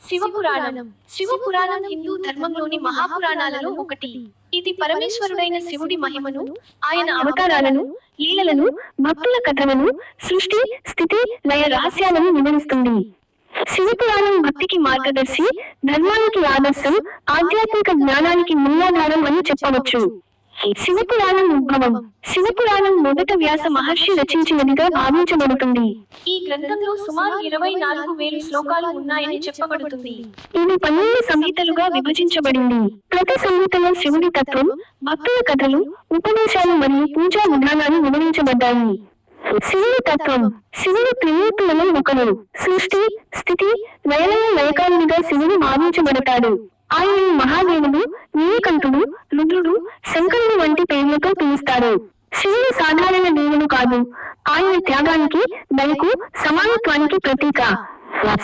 శివపురాణం. శివపురాణం. హిందూ ధర్మంలోని మహాపురాణాలలో ఒకటి. ఇది పరమేశ్వరుడైన శివుడి మహిమను ఆయన అవతారాలను లీలలను భక్తుల కథలను సృష్టి స్థితి లయ రహస్యాలను వివరిస్తుంది. శివపురాణం భక్తికి మార్గదర్శి ధర్మానికి ఆదర్శం ఆధ్యాత్మిక జ్ఞానానికి మూలాధారం అని చెప్పవచ్చు. శివపురాణం ఉద్భవం. శివపురాణం మొదట వ్యాస మహర్షి రచించినదిగా భావించబడుతుంది. ఈ గ్రంథంలో సుమారు ఇరవై నాలుగు వేలు శ్లోకాలు ఉన్నాయని చెప్పబడుతుంది. ఇది పన్నెండు సంహితలుగా విభజించబడింది. ప్రతి సంహితలో శివుడి తత్వం భక్తుల కథలు ఉపదేశాలు మరియు పూజా విధానాలు వివరించబడ్డాయి. శివుడి తత్వం. శివుడు త్రిమూర్తులలో ఒకరు సృష్టి స్థితి లయలయ లయకాలుగా శివుడు భావించబడతాడు. ఆయన మహాదేవుడు నీలకంఠుడు రుద్రుడు శంకరుడు వంటి పేర్లతో పిలుస్తారు. శివుడు సాధారణ దేవుడు కాదు. ఆయన త్యాగానికి దయకు సమానత్వానికి ప్రతీక.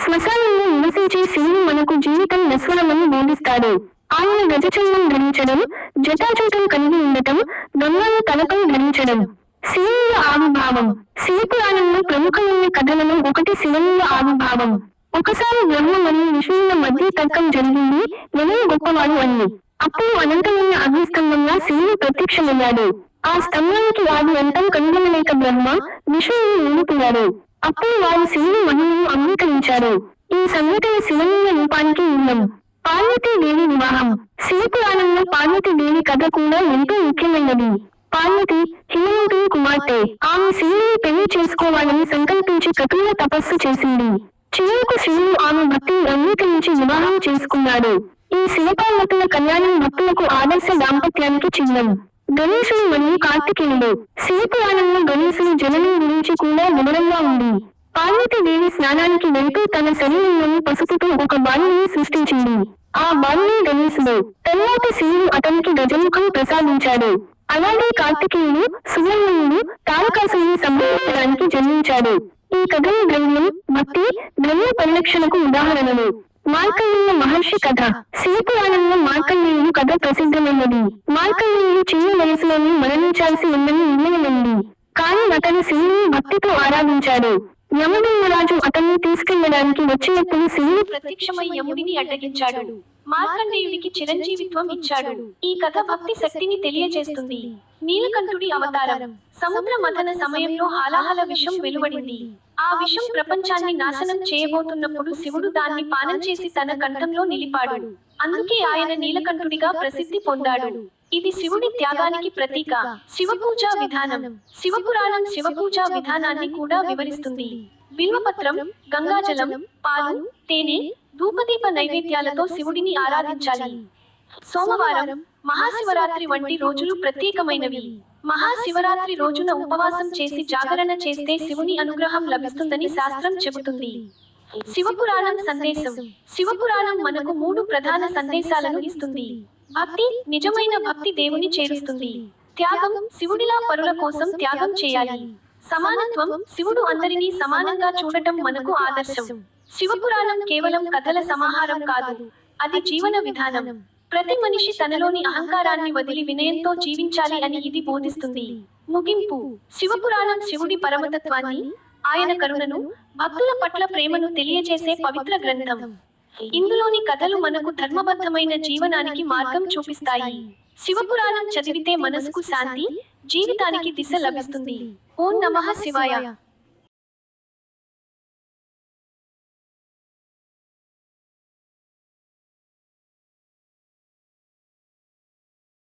శ్మశానంలో నివసించే శివుడు మనకు జీవితం నశ్వరమని బోధిస్తాడు. ఆయన గజచందం ధరించడం జటాచూటం కలిగి ఉండటం దొంగలు తలపై ధరించడం. శివుని ఆవిర్భావం శివపురాణంలో ప్రముఖమైన కథలలో ఒకటి శివలింగ ఆవిర్భావం. ఒకసారి బ్రహ్మ మరియు విష్ణువుల మధ్య తర్కం జరిగింది. ఎవరు గొప్పవాడు అని. అప్పుడు అనంతమైన అగ్నిస్తంభంగా శివుడు ప్రత్యక్షమయ్యాడు. ఆ స్తంభానికి వాడు అంతం కనుగొనలేక బ్రహ్మ విష్ణువుని ఊరుకున్నాడు అప్పుడు వారు శివుని మహిమను అంగీకరించారు ఈ సంఘటన శివలింగ రూపానికి మూలం. పార్వతీదేవి వివాహం. శివపురాణంలో పార్వతీదేవి కథ కూడా ఎంతో ముఖ్యమైనది. పార్వతి హిమవంతుని కుమార్తె ఆమె శివుని పెళ్ళి చేసుకోవాలని సంకల్పించి కఠిన తపస్సు చేసింది. చివరకు శివుడు ఆమె భక్తిని అంగీకరించి వివాహం చేసుకున్నాడు. ఈ శివపార్వతుల కళ్యాణం భక్తులకు ఆదర్శ దాంపత్యానికి చిహ్నం. గణేశుడు మరియు కార్తికేయుడు. శివపురాణంలో గణేశుడు జననం గురించి కూడా వివరంగా ఉంది. పార్వతీదేవి స్నానానికి వెళ్తూ తన శరీరంలోని పసుపుతో ఒక బాలుని సృష్టించింది. ఆ బాలుని గణేశుడు. తరువాత శివుడు అతనికి గజముఖం ప్రసాదించాడు. అలాగే కార్తికేయుడు సువర్ణుడు తారకాసుని సంభవించడానికి జన్మించాడు. ఈ కథల ధైర్యం భక్తి ధర్మ పరిరక్షణకు ఉదాహరణలు. మార్కండేయ మహర్షి కథ. శివపురాణంలో మార్కండేయుడు కథ ప్రసిద్ధమైనది. మార్కండేయుడు చిన్న వయసులోనే మరణించాల్సి ఉందని నిర్ణయమైంది. కానీ అతను శివుని భక్తితో ఆరాధించాడు. యమధర్మరాజు అతన్ని తీసుకెళ్ళడానికి వచ్చినప్పుడు శివుడు ప్రత్యక్షమై యముడిని అడ్డగించాడు. మార్కండేయుడికి చిరంజీవిత్వం ఇచ్చాడు. ఈ కథ భక్తి శక్తిని తెలియజేస్తుంది. నీలకంఠుడి అవతారం. సముద్ర మథన సమయంలో హాలాహల విషం వెలువడింది. ఆ విషం ప్రపంచాన్ని నాశనం చేయబోతున్నప్పుడు శివుడు దాన్ని పానం చేసి తన కంఠంలో నిలిపాడు. అందుకే ఆయన నీలకంఠుడిగా ప్రసిద్ధి పొందాడు. ఇది శివుడి త్యాగానికి ప్రతీక. శివపూజా విధానం. శివపురాణం శివపూజా విధానాన్ని కూడా వివరిస్తుంది. బిల్వపత్రం గంగాజలం పాలు తేనె ధూపదీప నైవేద్యాలతో శివుడిని ఆరాధించాలి. సోమవారం మహాశివరాత్రి వంటి రోజులు ప్రత్యేకమైనవి. మహాశివరాత్రి రోజున ఉపవాసం చేసి జాగరణ చేస్తే శివుని అనుగ్రహం లభిస్తుందని శాస్త్రం చెబుతుంది. శివపురాణం సందేశం. శివపురాణం మనకు మూడు ప్రధాన సందేశాలను ఇస్తుంది. భక్తి నిజమైన భక్తి దేవుని చేరుస్తుంది. త్యాగం శివుడిలా పరుల కోసం త్యాగం చేయాలి. సమానత్వం శివుడు అందరినీ సమానంగా చూడటం మనకు ఆదర్శం. శివపురాణం కేవలం కథల సమాహారం కాదు. అది జీవన విధానం. ప్రతి మనిషి తనలోని అహంకారాన్ని వదిలి వినయంతో జీవించాలి అని ఇది బోధిస్తుంది. ముగింపు. శివపురాణం శివుడి పరమతత్వాన్ని ఆయన కరుణను భక్తుల పట్ల ప్రేమను తెలియజేసే పవిత్ర గ్రంథం. ఇందులోని కథలు మనకు ధర్మబద్ధమైన జీవనానికి మార్గం చూపిస్తాయి. శివపురాణం చదివితే మనసుకు శాంతి జీవితానికి దిశ లభిస్తుంది. ఓం నమః శివాయ.